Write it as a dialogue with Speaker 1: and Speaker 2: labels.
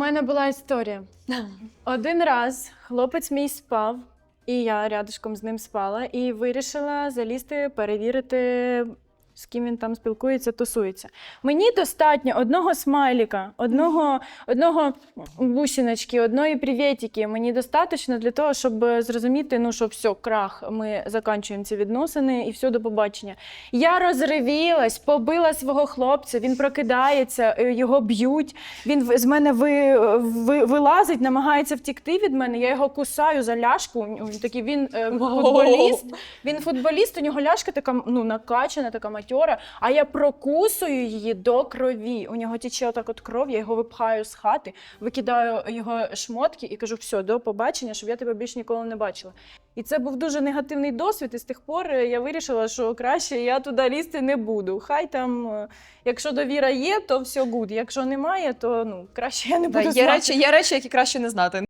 Speaker 1: Мене була історія. Один раз хлопець мій спав, і я рядышком з ним спала, і вирішила залізти, перевірити, з ким він там спілкується, тусується. Мені достатньо одного смайліка, одного, одного бусиночки, одної привітики. Мені достатньо для того, щоб зрозуміти, ну що все, крах, ми закінчуємо ці відносини і все, до побачення. Я розривілась, побила свого хлопця, він прокидається, е, його б'ють. Він з мене ви, ви, вилазить, намагається втікти від мене. Я його кусаю за ляшку. Він такий він е, футболіст. Він футболіст, у нього ляшка така ну, накачана, така матьора, а я прокусую її до крові. У нього тече отак от кров, я його випхаю з хати, викидаю його шмотки і кажу: все, до побачення, щоб я тебе більше ніколи не бачила. І це був дуже негативний досвід, і з тих пор е, я вирішила, що краще я туди лізти не буду. Хай там, е, якщо довіра є, то все гуд. Якщо немає, то ну краще я не
Speaker 2: Да,
Speaker 1: буду
Speaker 2: є, речі, є речі, які краще не знати.